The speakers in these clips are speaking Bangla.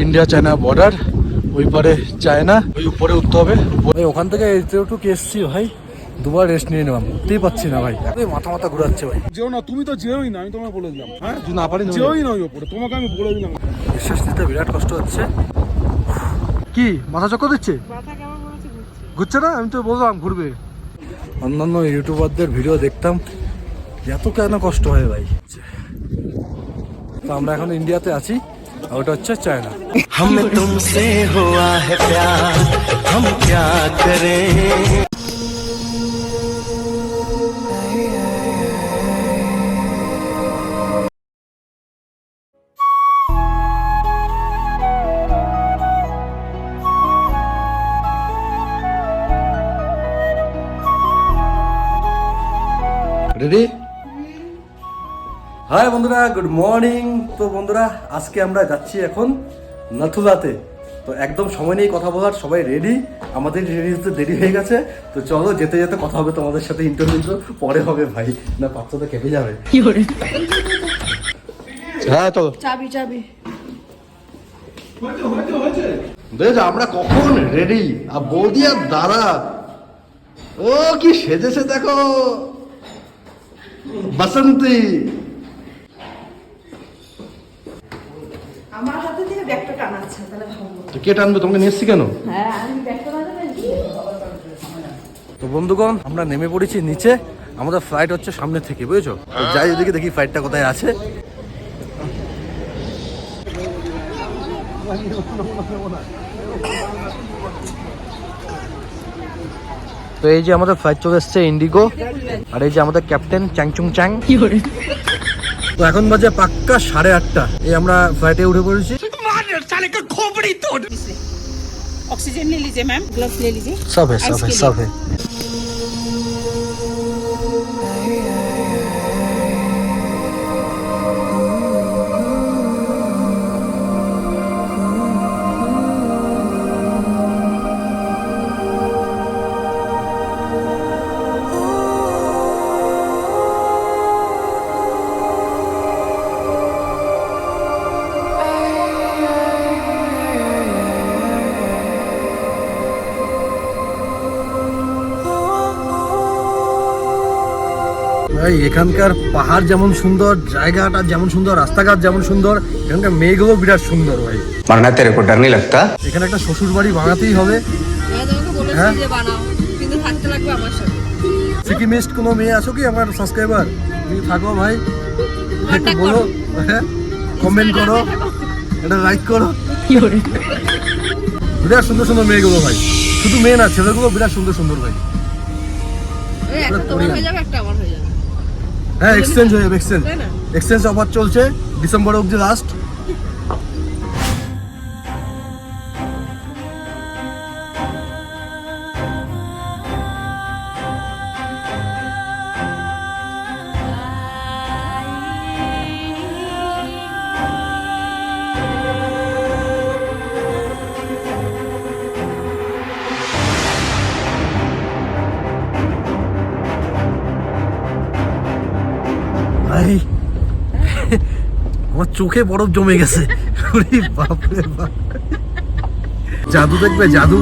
ইন্ডিয়া চায়না বর্ডার ওই পারে চায়না ওই উপরে উঠতে হবে। উপরে ওখান থেকে একটু এসছি ভাই দুবার রেস্ট নিয়ে নিলাম উঠতেই পাচ্ছি না ভাই। মাথা মাথা ঘুরাচ্ছে ভাই। যেও না তুমি তো যেওই না আমি তোমাকে বলে দিলাম হ্যাঁ? না পারি যেওই না ওই উপরে তোমাকে আমি বলে দিলাম। যাব। নিঃশ্বাস নিতে বিরাট কষ্ট হচ্ছে। কি মাথা চক্কর দিচ্ছে? ঘুরছে না? আমি তো বললাম ঘুরবে। অন্যান্য ইউটিউবারদের ভিডিও দেখতাম এত কেন কষ্ট হয় ভাই? তো আমরা এখন ইন্ডিয়াতে আছি। আর ওটা হচ্ছে চায়না हमें तुमसे हुआ है प्यार हम क्या करें রেডি হাই বন্ধুরা গুড মর্নিং। তো বন্ধুরা আজকে আমরা যাচ্ছি এখন নাথুলাতে তো একদম সময় নিয়ে কথা বলার সবাই রেডি আমাদের রেডি হতে দেরি হয়ে গেছে। তো চলো যেতে যেতে কথা হবে তোমাদের সাথে ইন্টারভিউ পরে হবে ভাই। না বাচ্চাটা কেটে যাবে। হ্যাঁ তো চাবি চাবি। বেশ আমরা কখন রেডি আর বৌদি আর দাদা? ও কি সেজেছে দেখো। বাসন্তী। আমার হাতে থেকে ব্যাগটা টানাচ্ছে তাহলে ভাববো তো কে টানবে? তোমাকে নিয়ে এসছি কেন? হ্যাঁ আমি ব্যাগটা তো বন্ধুগণ আমরা নেমে পড়েছি নিচে। আমাদের ফ্লাইট হচ্ছে সামনে থেকে বুঝেছ? যাই ওদিকে দেখি ফ্লাইটটা কোথায় আছে। তো এই যে আমাদের ফ্লাইট চলে এসছে ইন্ডিগো আর এই যে আমাদের ক্যাপ্টেন চ্যাংচুং চ্যাং তো এখন বাজে পাক্কা সাড়ে আটটা এই আমরা ফ্লাইটে উঠে পড়েছি ऑक्सीजन ले लीजिए मैम ग्लव्स ले लीजिए সব হে সব হে সব হে ভাই এখানকার পাহাড় যেমন সুন্দর জায়গাটা যেমন সুন্দর রাস্তাঘাট যেমন সুন্দর এখানকার মেয়েগুলো বিরাট সুন্দর ভাই। বানা তেরে কো লাগতা এখানে একটা শ্বশুর বাড়ি বানাতেই হবে। হ্যাঁ, হ্যাঁ? বানাও কিন্তু আমার সাথে। কোনো মেয়ে আছো কি আমার সাবস্ক্রাইবার? তুমি থাকো ভাই। একটু বলো হ্যাঁ কমেন্ট করো। এটা লাইক করো। বিরাট সুন্দর সুন্দর মেয়েগুলো ভাই। শুধু মেয়ে না ছেলেগুলো বিরাট সুন্দর সুন্দর ভাই। একটা হয়ে এক্সচেঞ্জ হয়ে যাবে এক্সচেঞ্জ এক্সচেঞ্জ অফার চলছে ডিসেম্বর অব্দি লাস্ট ভাই আমার চোখে বরফ জমে গেছে ওরে বাপরে বাপ জাদু দেখবে জাদু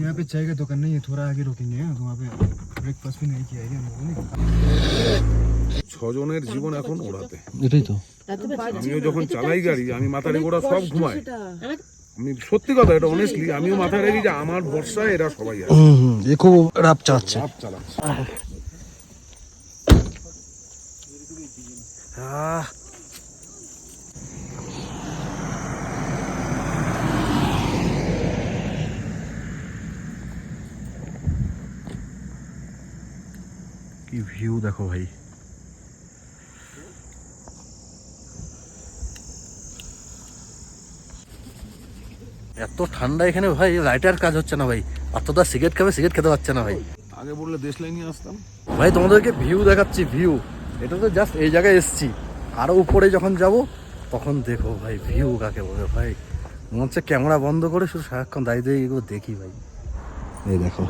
यहाँ पे चाय का दुकान नहीं है थोड़ा आगे रुकेंगे तो वहाँ पे ब्रेकफास्ट भी नहीं किया है हम लोगों ने ছজনের জীবন এখন ওড়াতে এটাই তো আমিও যখন চালাই গাড়ি আমি মাথায় গোড়া সব ঘুমাই আমি সত্যি কথা এটা অনেস্টলি আমিও মাথায় রাখি যে আমার ভরসায় এরা সবাই আছে। হুম এ খুব রাপ চাচ্ছে সব চালাচ্ছে। আহ। কি ভিউ দেখো ভাই। এত ঠান্ডা এখানে ভাই লাইটার কাজ হচ্ছে না ভাই। আর তো তার সিগারেট খাবে সিগারেট খেতে পারছে না ভাই। আগে বললে দেশ লাইনে আসতাম। ভাই তোমাদেরকে ভিউ দেখাচ্ছি ভিউ এটা তো জাস্ট এই জায়গায় এসছি। আরও উপরে যখন যাব তখন দেখো ভাই ভিউ কাকে বলে ভাই। মনে হচ্ছে ক্যামেরা বন্ধ করে শুধু সারাক্ষণ দাঁড়িয়ে দাঁড়িয়ে এগুলো দেখি ভাই। এই দেখো।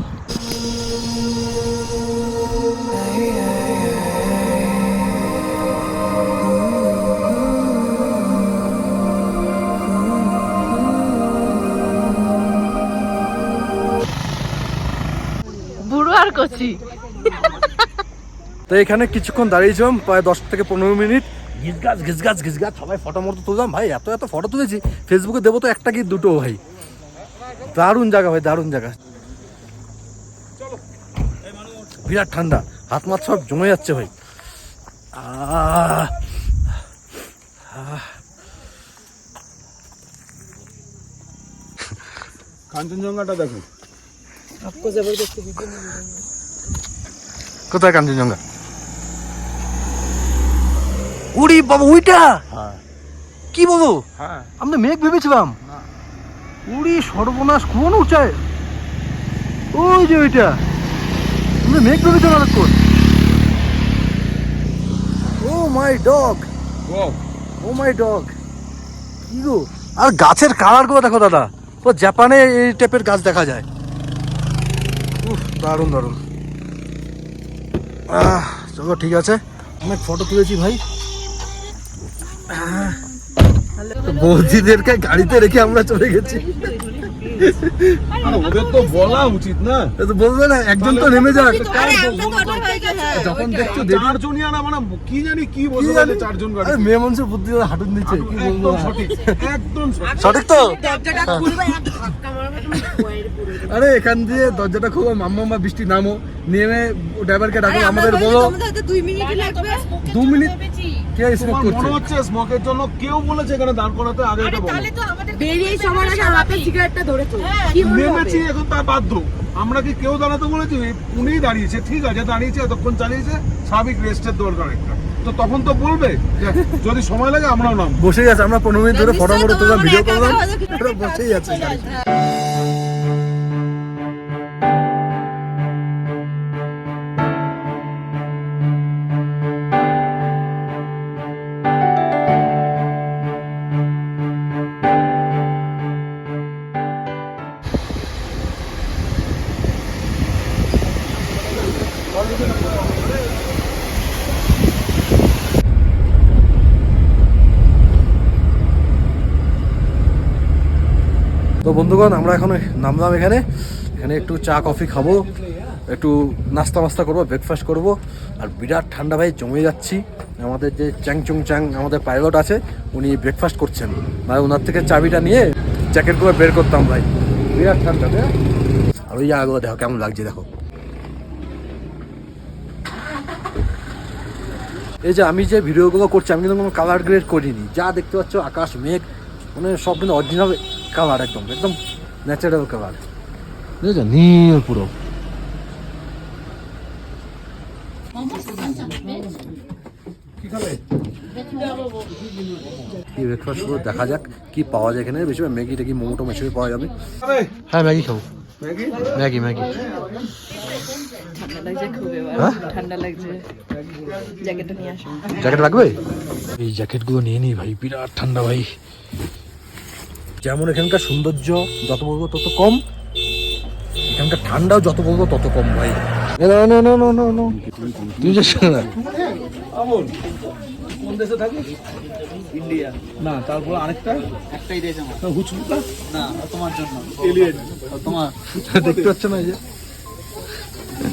কচি তো এখানে কিছুক্ষণ দাঁড়িয়েছিলাম প্রায় দশ থেকে পনেরো মিনিট। ঘিস গাছ ঘিস গাছ সবাই ফটো মতো তুললাম ভাই এত এত ফটো তুলেছি ফেসবুকে দেবো তো একটা কি দুটো ভাই। দারুণ জায়গা ভাই দারুণ জায়গা। বিরাট ঠান্ডা হাত মাত সব জমে যাচ্ছে ভাই। আহ কাঞ্চনজঙ্ঘাটা দেখো কোথায় কাঞ্চনজঙ্ঘা? উড়ি বাবা উইটা? কি বলো হ্যাঁ। আমরা মেঘ ভেবেছিলাম। উড়ি সর্বনাশ কোন উঁচায়? ওই যে ওইটা আমরা মেঘ ভেবেছিলাম এতক্ষণ ও মাই ডগ। ও মাই ডগ। কি গো? আর গাছের কালারগুলো দেখো দাদা। তো জাপানে এই টাইপের গাছ দেখা যায়। দারুণ দারুণ। চলো, ঠিক আছে? অনেক ফটো তুলেছি ভাই। বৌদিদেরকে গাড়িতে রেখে আমরা চলে গেছি। ওদের তো বলা উচিত না। বলবে না একজন তো নেমে যাক। আরে একটা তো অটো গেছে যখন দেখছ চারজনই আর আমরা কি জানি কি কি বলতে জানি? চারজন গাড়ি মেয়ে মানুষের বুদ্ধি করে হাঁটুন কি বলব সঠিক একদম সঠিক। সঠিক তো? দরজাটা খুলবে এক ধাক্কা মারবে তুমি বয়ের পুরো আরে এখান দিয়ে দরজাটা খুব মাম্মা বৃষ্টি নামো নেমে ড্রাইভারকে ডাকো আমাদের বলো দুই লাগবে। দু মিনিট কে স্মোক করছে মনে হচ্ছে স্মোকের জন্য কেউ বলেছে এখানে দাঁড় করাতে? আগে এটা বলো। বেরিয়ে সবার আগে হাতে সিগারেটটা ধরেছো কি হবে? নেমেছি এখন তার বাধ্য। আমরা কি কেউ দাঁড়াতে বলেছি? উনিই দাঁড়িয়েছে ঠিক আছে দাঁড়িয়েছে এতক্ষণ চালিয়েছে স্বাভাবিক রেস্টের দরকার একটা। তো তখন তো বলবে যদি সময় লাগে আমরাও নাম বসেই আছে আমরা পনেরো মিনিট ধরে ফটো করে ফটো তোমার ভিডিও করলাম। বসেই আছে বন্ধুগণ, আমরা এখন নামলাম এখানে। এখানে একটু চা, কফি খাব, একটু নাস্তা মাস্তা করব ব্রেকফাস্ট করব। আর বিরাট ঠান্ডা ভাই, জমে যাচ্ছি। আমাদের যে চ্যাং চুং চ্যাং, আমাদের পাইলট আছে, উনি ব্রেকফাস্ট করছেন। মানে ওনার থেকে চাবিটা নিয়ে জ্যাকেট করে বের করতাম ভাই। বিরাট ঠান্ডা আর ওই জায়গাগুলো দেখো, কেমন লাগছে, দেখো। এই যে আমি যে ভিডিওগুলো করছি, আমি কিন্তু কোনো কালার গ্রেড করিনি। যা দেখতে পাচ্ছ, আকাশ, মেঘ মানে সব কিন্তু অরিজিনাল কালার একদম একদম ন্যাচারাল কালার। বুঝেছ নীল পুরো। কি ব্রেকফাস্ট পুরো দেখা যাক কি পাওয়া যায় এখানে। বেশি ম্যাগি ট্যাগি মোমো টোমো এসবে পাওয়া যাবে। হ্যাঁ ম্যাগি খাব। Maggi Maggi. ঠান্ডা লাগছে খুব এবার হ্যাঁ? ঠান্ডা লাগছে। জ্যাকেটটা নিয়ে আসো। জ্যাকেট লাগবে? এই জ্যাকেটগুলো নিয়ে নিই ভাই বিরাট ঠান্ডা ভাই। যেমন এখানকার সৌন্দর্য যত বলব তত কম। এখানকার ঠান্ডাও যত বলব তত কম ভাই। না না না না না না। তুমি কোন দেশে থাকিস ইন্ডিয়া না তারপর আরেকটা? একটাই দেশ আমার। হুচুকা না তোমার জন্য। এলিয়েন তোমার। দেখতে পাচ্ছ না এই যে।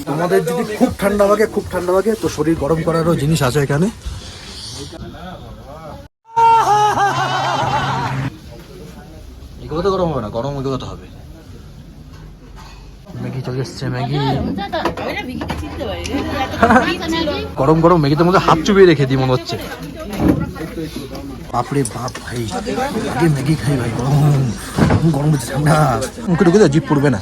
তোমাদের যদি খুব ঠান্ডা লাগে খুব ঠান্ডা লাগে তো শরীর গরম করারও জিনিস আছে এখানে। এগুলো গরম হবে না, গরম এগুলো তো হবে। ম্যাগি চলে এসছে, ম্যাগি। গরম গরম, ম্যাগিতে মধ্যে হাত চুবিয়ে রেখে দিই, মনে হচ্ছে। বাপরে বাপ ভাই, আগে ম্যাগি খাই ভাই, গরম। গরম হচ্ছে ঠান্ডা। মুখে ঢুকে জিপ পড়বে না।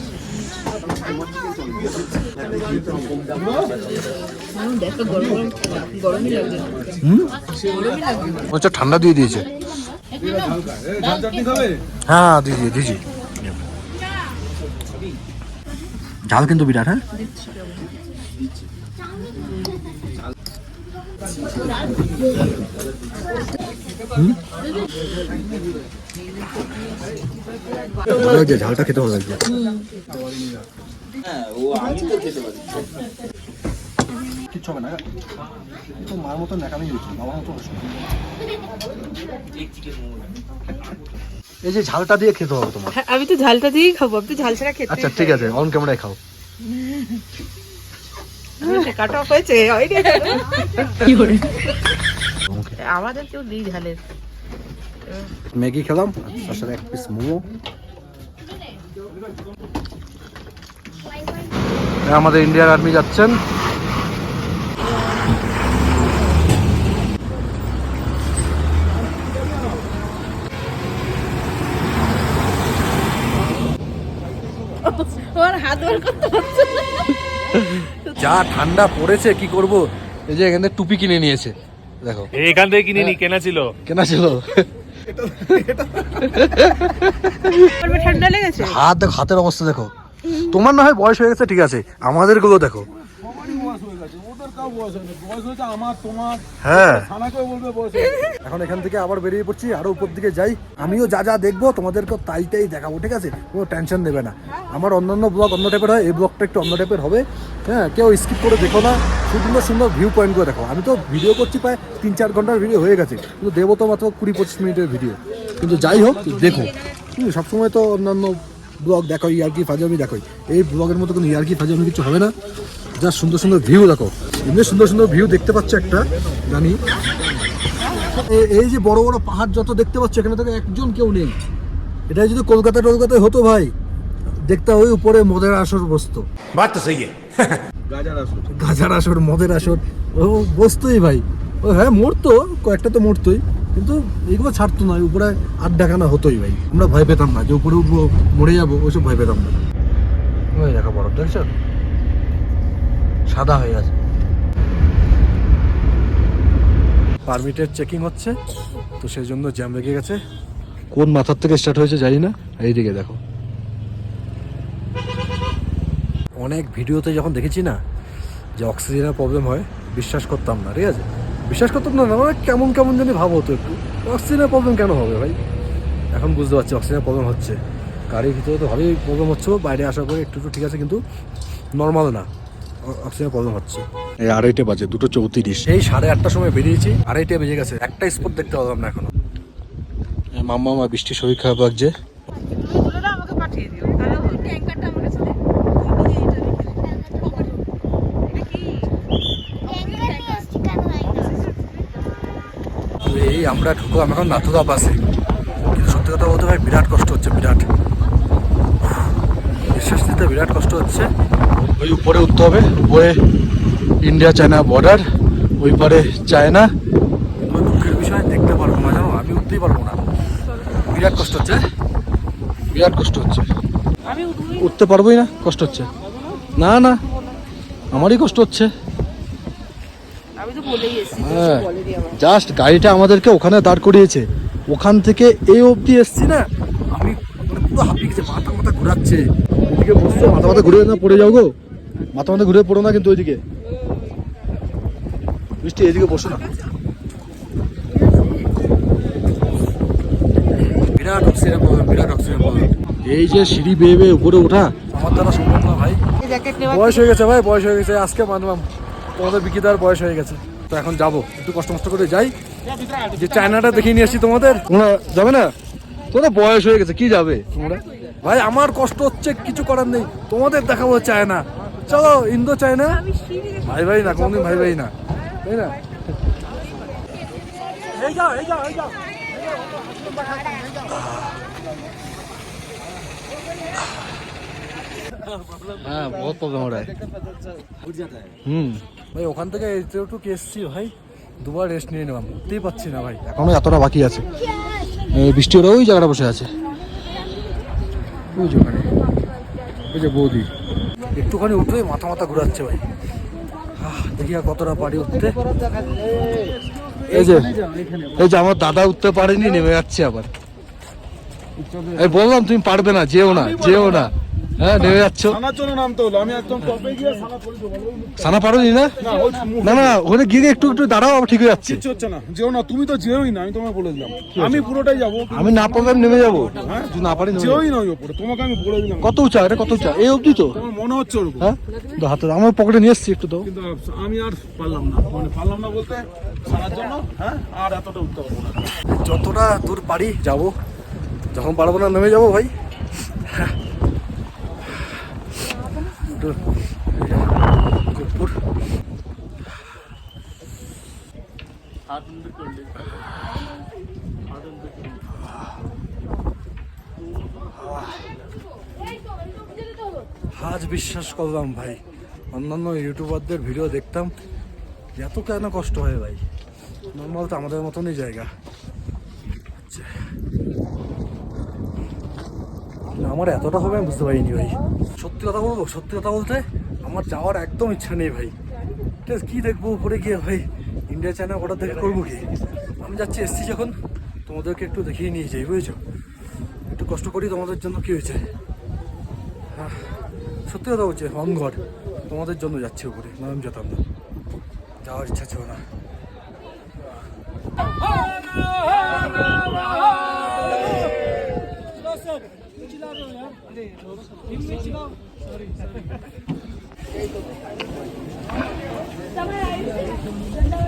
ঠান্ডা দিয়ে দিয়েছে। হ্যাঁ দিদি দিদি। ঝাল কিন্তু বিরাট হ্যাঁ? ঝালটা খেতে ভালো লাগছে। কিচ্ছু হবে না তো মার মতো ন্যাকামি হয়েছে বাবার মতো এই যে ঝালটা দিয়ে খেতে হবে তোমার। আমি তো ঝালটা দিয়েই খাব আমি তো ঝাল ছাড়া খেতে আচ্ছা ঠিক আছে অন ক্যামেরায় খাও। কাট অফ হয়েছে আমাদের কেউ নেই ঝালের। ম্যাগি খেলাম তার সাথে এক পিস মোমো। আমাদের ইন্ডিয়ান আর্মি যাচ্ছেন। ওর হাত বার করতে হচ্ছে যা ঠান্ডা পড়েছে কি করব? এই যে এখানে টুপি কিনে নিয়েছে। দেখো। এখান থেকে কিনে নি কেনা ছিল। কেনা ছিল। ঠান্ডা লেগেছে? হাত দেখো হাতের অবস্থা দেখো। তোমার না হয় বয়স হয়ে গেছে ঠিক আছে। আমাদেরগুলো দেখো সবারই বয়স হয়ে গেছে ওদের কাউ বয়স হয়নি বয়স হয়েছে আমার তোমার হ্যাঁ। এখন এখান থেকে আবার বেরিয়ে পড়ছি আরও উপর দিকে যাই। আমিও যা যা দেখব তোমাদেরকে তাই তাই দেখাবো ঠিক আছে? কোনো টেনশন নেবে না। আমার অন্যান্য ব্লগ অন্য টাইপের হয় এই ব্লগটা একটু অন্য টাইপের হবে। হ্যাঁ কেউ স্কিপ করে দেখো না। সুন্দর সুন্দর ভিউ পয়েন্ট করে দেখো। আমি তো ভিডিও করছি প্রায় তিন চার ঘণ্টার ভিডিও হয়ে গেছে। কিন্তু দেবো তো মাত্র কুড়ি পঁচিশ মিনিটের ভিডিও কিন্তু যাই হোক দেখো। সবসময় তো অন্যান্য ব্লগ দেখো ইয়ার্কি ফাজামি দেখো এই ব্লগের মতো কোনো ইয়ার্কি ফাজামি কিছু হবে না। যা সুন্দর সুন্দর ভিউ দেখো। এমনি সুন্দর সুন্দর ভিউ দেখতে পাচ্ছ একটা জানি এই যে বড় বড় পাহাড় যত দেখতে পাচ্ছ এখানে থেকে একজন কেউ নেই। এটা যদি কলকাতা টলকাতায় হতো ভাই দেখতে ওই উপরে মদের আসর বসতো। গাজার আসর। মদের আসর। ও বসতোই ভাই। ও হ্যাঁ মরতো কয়েকটা তো মরতোই কিন্তু এগুলো ছাড়তো না উপরে আড্ডা খানা হতোই ভাই। আমরা ভয় পেতাম না যে উপরে উঠবো মরে যাব ওইসব ভয় পেতাম না। ওই দেখো বরফ দেখছ? সাদা হয়ে আছে। পারমিটের চেকিং হচ্ছে তো সেই জন্য জ্যাম লেগে গেছে। কোন মাথার থেকে স্টার্ট হয়েছে জানি না এইদিকে দেখো। অনেক ভিডিওতে যখন দেখেছি না যে অক্সিজেনের প্রবলেম হয় বিশ্বাস করতাম না ঠিক আছে? বিশ্বাস করতাম না না মানে কেমন কেমন জানি ভাব হতো একটু। অক্সিজেনের প্রবলেম কেন হবে ভাই? এখন বুঝতে পারছি অক্সিজেনের প্রবলেম হচ্ছে। গাড়ির ভিতরে তো ভালোই প্রবলেম হচ্ছে বাইরে আসার পরে একটু একটু ঠিক আছে কিন্তু নর্মাল না। অক্সিজেনের প্রবলেম হচ্ছে। এই আড়াইটে বাজে দুটো চৌত্রিশ। এই সাড়ে আটটার সময় বেরিয়েছি আড়াইটে বেজে গেছে। একটা স্পট দেখতে পারলাম না এখনও। মাম্মা মা বৃষ্টি শরীর খারাপ লাগছে? আমার? এই আমরা ঢুকলাম এখন নাথুদা বাসে। কিন্তু সত্যি কথা বলতে ভাই বিরাট কষ্ট হচ্ছে বিরাট। বিশ্বাস দিতে বিরাট কষ্ট হচ্ছে। ওই উপরে উঠতে হবে উপরে ইন্ডিয়া চায়না বর্ডার ওই পারে চায়না ওই দুঃখের বিষয় দেখতে পারব না জানো? আমি উঠতেই পারব না। বিরাট কষ্ট হচ্ছে বিরাট কষ্ট হচ্ছে। আমি উঠতে পারবোই না কষ্ট হচ্ছে। না না আমারই কষ্ট হচ্ছে। আমি তো বলেই এসেছি হ্যাঁ। জাস্ট গাড়িটা আমাদেরকে ওখানে দাঁড় করিয়েছে। ওখান থেকে এই অবধি এসছি না। আমি মানে পুরো হাঁপিয়ে গেছে মাথা মাথা ঘুরাচ্ছে। বসছে মাথা মাথা ঘুরে না পড়ে যাও গো। মাথা মাথা ঘুরে পড়ো না কিন্তু ওইদিকে। বৃষ্টি এদিকে বসো না। বিরাট অক্সিজেন প্রবলেম বিরাট অক্সিজেন প্রবলেম এই যে সিঁড়ি বেয়ে বেয়ে উপরে ওঠা। আমার দ্বারা সম্ভব না ভাই। বয়স হয়ে গেছে ভাই বয়স হয়ে গেছে। আজকে মানলাম। তোমাদের বিকিদার বয়স হয়ে গেছে। তো এখন যাব। একটু কষ্ট মষ্ট করে যাই। যে চায়নাটা দেখিয়ে নিয়ে আসছি তোমাদের। তোমরা যাবে না। তোমাদের বয়স হয়ে গেছে কি যাবে? তোমরা? ভাই আমার কষ্ট হচ্ছে কিছু করার নেই তোমাদের দেখাবো চায়না চলো ইন্দো চায়না ভাই ভাই না কোনদিন ভাই ভাই না তাই না এই যাও এই যাও এই যাও হ্যাঁ বহুত প্রবলেম हो रहा है হুম ভাই ওখান থেকে এতটুকু এসছি ভাই দুবার রেস্ট নিয়ে নিলাম উঠতেই পাচ্ছি না ভাই এখনো এতটা বাকি আছে এই বৃষ্টি ওরা ওই জায়গাটা বসে আছে ওই যে ওখানে। ওই বৌদি। একটুখানি উঠে মাথা মাথা ঘুরাচ্ছে ভাই। দেখি আর কতটা পারি উঠতে। এই যে এই যে আমার দাদা উঠতে পারেনি, নেমে যাচ্ছে আবার। বললাম, তুমি পারবে না, যেও না যেও না। হ্যাঁ নেমে যাচ্ছ। সানা পারোনি না? না না না ওখানে গিয়ে একটু একটু দাঁড়াও আবার ঠিক হয়ে যাচ্ছে। কিচ্ছু হচ্ছে না। যেও না তুমি তো যেওই না আমি তোমায় বলে দিলাম। আমি পুরোটাই যাব আমি না নেমে যাব। হ্যাঁ? না পারি। যেওই নয় ওপরে। তোমাকে আমি বলে দিলাম। কত উঁচা? এটা কত উঁচা? এই অবধি তো? তোমার মনে হচ্ছে ওরকম। হ্যাঁ? হাতে আমার পকেটে নিয়ে এসছি একটু কিন্তু আমি আর পারলাম না। মানে পারলাম না বলতে জন্য হ্যাঁ? আর এতটা উঠতে পারব না। যতটা দূর পারি যাব। যখন পারব না নেমে যাব ভাই। একটু আজ বিশ্বাস করলাম ভাই। অন্যান্য ইউটিউবারদের ভিডিও দেখতাম, এত কেন কষ্ট হয় ভাই? নর্মাল তো আমাদের মতনই জায়গা। আচ্ছা। আমার এতটা হবে আমি বুঝতে পারিনি ভাই। সত্যি কথা বলব? সত্যি কথা বলতে আমার যাওয়ার একদম ইচ্ছা নেই ভাই। ঠিক কি দেখব উপরে গিয়ে ভাই? ইন্ডিয়া চায়না অর্ডার দেখে করব কি? আমি যাচ্ছি এসছি যখন তোমাদেরকে একটু দেখিয়ে নিয়ে যাই বুঝেছ? একটু কষ্ট করি তোমাদের জন্য কি হয়েছে। হ্যাঁ, সত্যি কথা বলছি হমঘর তোমাদের জন্য যাচ্ছি উপরে না আমি যেতাম না যাওয়ার ইচ্ছা ছিল না।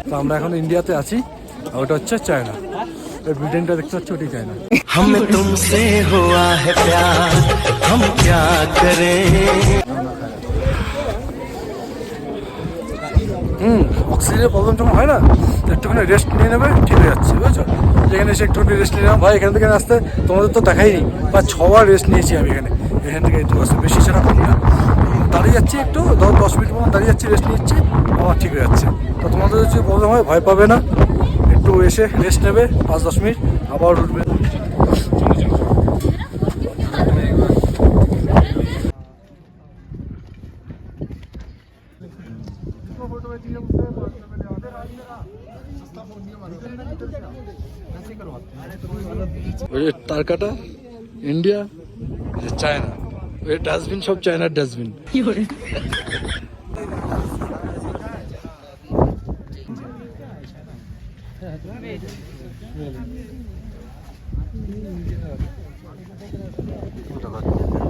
তো আমরা এখন ইন্ডিয়াতে আছি আর ওটা হচ্ছে চায়না ওই বিল্ডিংটা দেখতে পাচ্ছি ওটাই চায়না हमें तुमसे हुआ है प्यार हम क्या करें অক্সিজেনের প্রবলেম যখন হয় না, একটুখানি রেস্ট নিয়ে নেবে, ঠিক হয়ে যাচ্ছে, বুঝেছ? যেখানে এসে একটুখানি রেস্ট নিলাম, ভাই, এখান থেকে আসতে তোমাদের তো দেখাই দেখাইনি বা ছবার রেস্ট নিয়েছি আমি এখানে। এখান থেকে একটু আসতে বেশি সেটা কম না। দাঁড়িয়ে যাচ্ছি একটু দশ দশ মিনিট মতো দাঁড়িয়ে যাচ্ছি রেস্ট নিচ্ছি আমার ঠিক হয়ে যাচ্ছে। তো তোমাদের যদি প্রবলেম হয়, ভয় পাবে না। একটু এসে রেস্ট নেবে, পাঁচ দশ মিনিট, আবার উঠবে। ওই যে তারকাটা ইন্ডিয়া চায়না ওই ডাস্টবিন সব চায়নার ডাস্টবিন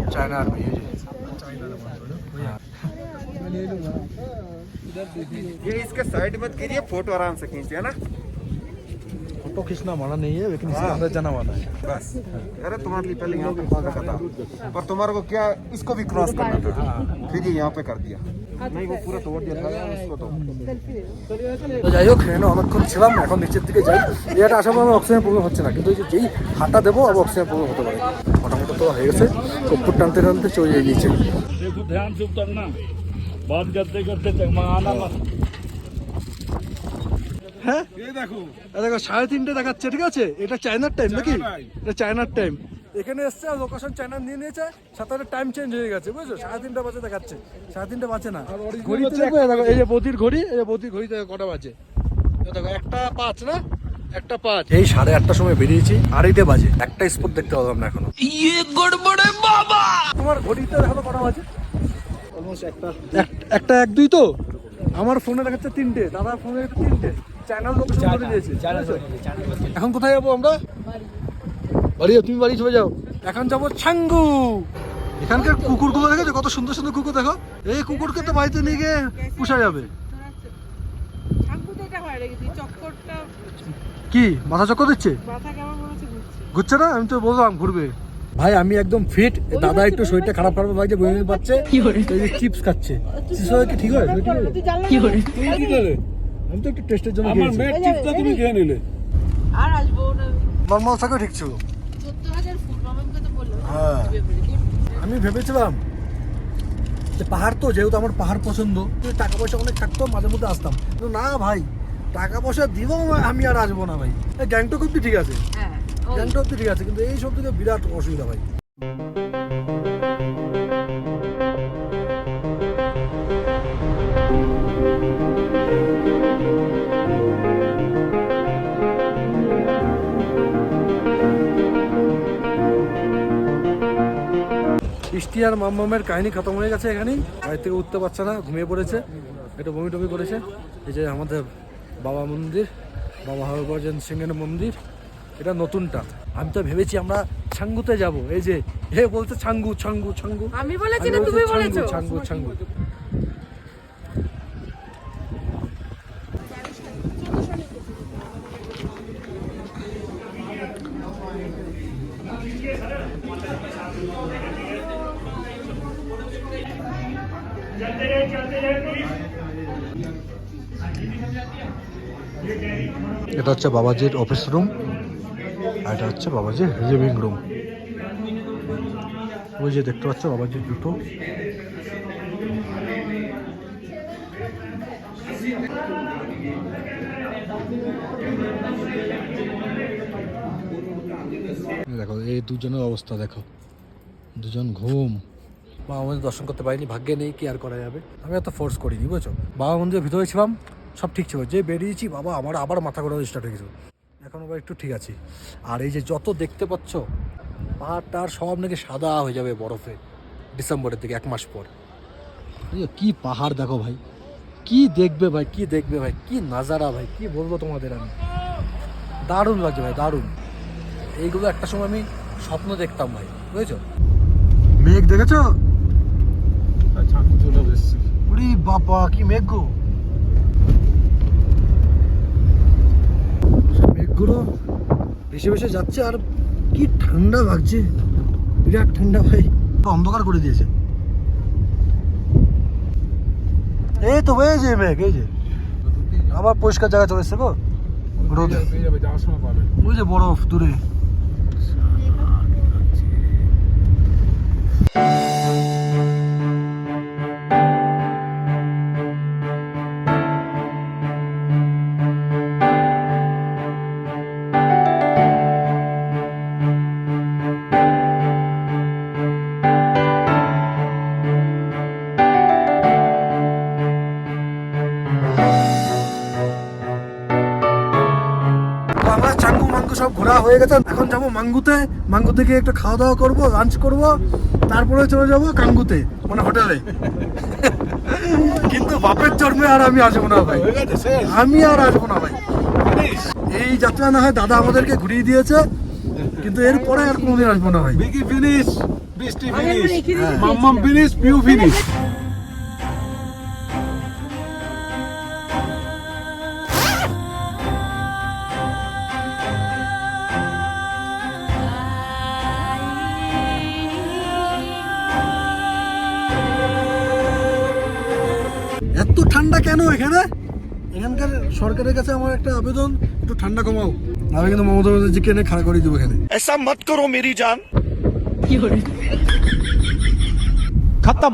चाइना आर्मी है ये इसके साइड मत गिरिए फोटो आराम से खींचिए ना फोटो खींचना मना नहीं है लेकिन इसके अंदर जाना मना है बस अरे तुम्हारे लिए पहले यहाँ पे पहुंचा था पर तुम्हारे को क्या इसको भी क्रॉस करना था फिर ये यहाँ पे कर दिया नहीं वो पूरा तोड़ दिया था उसको तो তো যাই হোক এখানে অনেকক্ষণ ছিলাম এখন নিচের দিকে যাই এরিয়াটা আসার পর অক্সিজেন প্রবলেম হচ্ছে না কিন্তু এই যে যেই হাঁটা দেবো আবার অক্সিজেন প্রবলেম হতে পারে মোটামুটি তো হয়ে গেছে কপ্পুর টানতে টানতে চলে যাই নিচে देखो ध्यान से उतरना बात करते करते मंगाना मत হ্যাঁ? এই দেখো। দেখো সাড়ে তিনটে দেখাচ্ছে ঠিক আছে? এটা চায়নার টাইম নাকি? এটা চায়নার টাইম এখানে এসছে আর লোকেশন চায়না নিয়ে নিয়েছে সাথে টাইম চেঞ্জ হয়ে গেছে বুঝছ? সাড়ে তিনটা বাজে দেখাচ্ছে। সাড়ে তিনটা বাজে না। ঘড়িতে দেখো এই যে বদির ঘড়ি এই যে বদির ঘড়িতে কটা বাজে। দেখো একটা পাঁচ না? একটা পাঁচ। এই সাড়ে আটটার সময় বেরিয়েছি আড়াইটে বাজে। একটা স্পট দেখতে পাবো না এখনও। ইয়ে গড়বড়ে বাবা! তোমার ঘড়িতে দেখো কটা বাজে। অলমোস্ট একটা। একটা এক দুই তো? আমার ফোনে দেখাচ্ছে তিনটে দাদার ফোনে তিনটে। চ্যানেল লোকেশন করে দিয়েছে এখন কোথায় যাব আমরা? বাড়ি তুমি বাড়ি চলে যাও। এখন যাব ছাঙ্গু। এখানকার কুকুরগুলো দেখেছ? কত সুন্দর সুন্দর কুকুর দেখো। এই কুকুরকে তো বাড়িতে নিয়ে গিয়ে পুষা যাবে। কি? মাথা চক্কর দিচ্ছে? মাথা কেমন হচ্ছে ঘুরছে? ঘুরছে না? আমি তো বললাম ঘুরবে। ভাই আমি একদম ফিট দাদা একটু শরীরটা খারাপ খারাপ ভাই যে বই পাচ্ছে চিপস খাচ্ছে চিপস কি ঠিক হয়? কি করে? আমি তো একটু টেস্টের জন্য আমার মেয়ের চিপটা তুমি খেয়ে নিলে। আর আসব না। ঠিক ছিল। হ্যাঁ। আমি ভেবেছিলাম যে পাহাড় তো যেহেতু আমার পাহাড় পছন্দ কিন্তু টাকা পয়সা অনেক থাকতো মাঝে মধ্যে আসতাম। কিন্তু না ভাই টাকা পয়সা দিবও আমি আর আসব না ভাই। এই গ্যাংটক অব্দি ঠিক আছে। হ্যাঁ গ্যাংটক অব্দি ঠিক আছে কিন্তু এই সব থেকে বিরাট অসুবিধা ভাই। বৃষ্টি আর মামমামের কাহিনী খতম হয়ে গেছে এখানেই। বাড়ি থেকে উঠতে পারছে না ঘুমিয়ে পড়েছে। একটু বমি টমি করেছে। এই যে আমাদের বাবা মন্দির বাবা হরভজন সিংহের মন্দির এটা নতুনটা। আমি তো ভেবেছি আমরা ছাঙ্গুতে যাব। এই যে হে বলতে ছাঙ্গু ছাঙ্গু ছাঙ্গু। আমি বলেছি না তুমি বলেছ। ছাঙ্গু ছাঙ্গু। এটা হচ্ছে বাবাজির অফিস রুম আর এটা হচ্ছে বাবাজির লিভিং রুম ওই যে দেখতে পাচ্ছ বাবাজির জুতো দেখো, এই দুজনের অবস্থা দেখো। দুজন ঘুম। বাবা মন্দির দর্শন করতে পারিনি, ভাগ্যে নেই, কি আর করা যাবে? আমি এত ফোর্স করিনি, বুঝছ? বাবা মন্দিরের ভিতরে ছিলাম। সব ঠিক ছিল। যে বেরিয়েছি বাবা আমার আবার মাথা ঘোরানো স্টার্ট হয়ে গেছে এখন আবার একটু ঠিক আছে। আর এই যে যত দেখতে পাচ্ছ পাহাড়টার সব নাকি সাদা হয়ে যাবে বরফে ডিসেম্বরের দিকে এক মাস পর। কি পাহাড় দেখো ভাই। কি দেখবে ভাই কি দেখবে ভাই কি নাজারা ভাই কি বলব তোমাদের আমি? দারুণ লাগছে ভাই দারুণ। এইগুলো একটা সময় আমি স্বপ্ন দেখতাম ভাই বুঝেছ? মেঘ দেখেছ? আমি চলে এসেছি। উরি বাবা কি মেঘ গো। সব মেঘগুলো ভেসে ভেসে যাচ্ছে আর কি ঠান্ডা লাগছে। বিরাট ঠান্ডা ভাই। অন্ধকার করে দিয়েছে। এই তো যে মেঘ, এই যে। আবার পরিষ্কার জায়গা চলে এসছে গো। রোদে। ওই যে বরফ দূরে। হয়ে গেছে এখন যাব মাঙ্গুতে। মাঙ্গু থেকে একটু খাওয়া দাওয়া করব লাঞ্চ করব তারপরে চলে যাব কাঙ্গুতে মানে হোটেলে। কিন্তু বাপের জন্মে আর আমি আসব না ভাই। আমি আর আসব না ভাই। এই যাত্রা না হয় দাদা আমাদেরকে ঘুরিয়ে দিয়েছে কিন্তু এরপরে আর কোনোদিন আসব না ভাই। বিকি ফিনিশ বৃষ্টি finish. Mammam finish Piu finish সরকারের কাছে আমার একটা আবেদন একটু ঠান্ডা কমাও আমি কিন্তু মমতা ব্যানার্জিকে এনে খাড়া করে দেবো এখানে ऐसा मत करो मेरी जान কি করে खत्म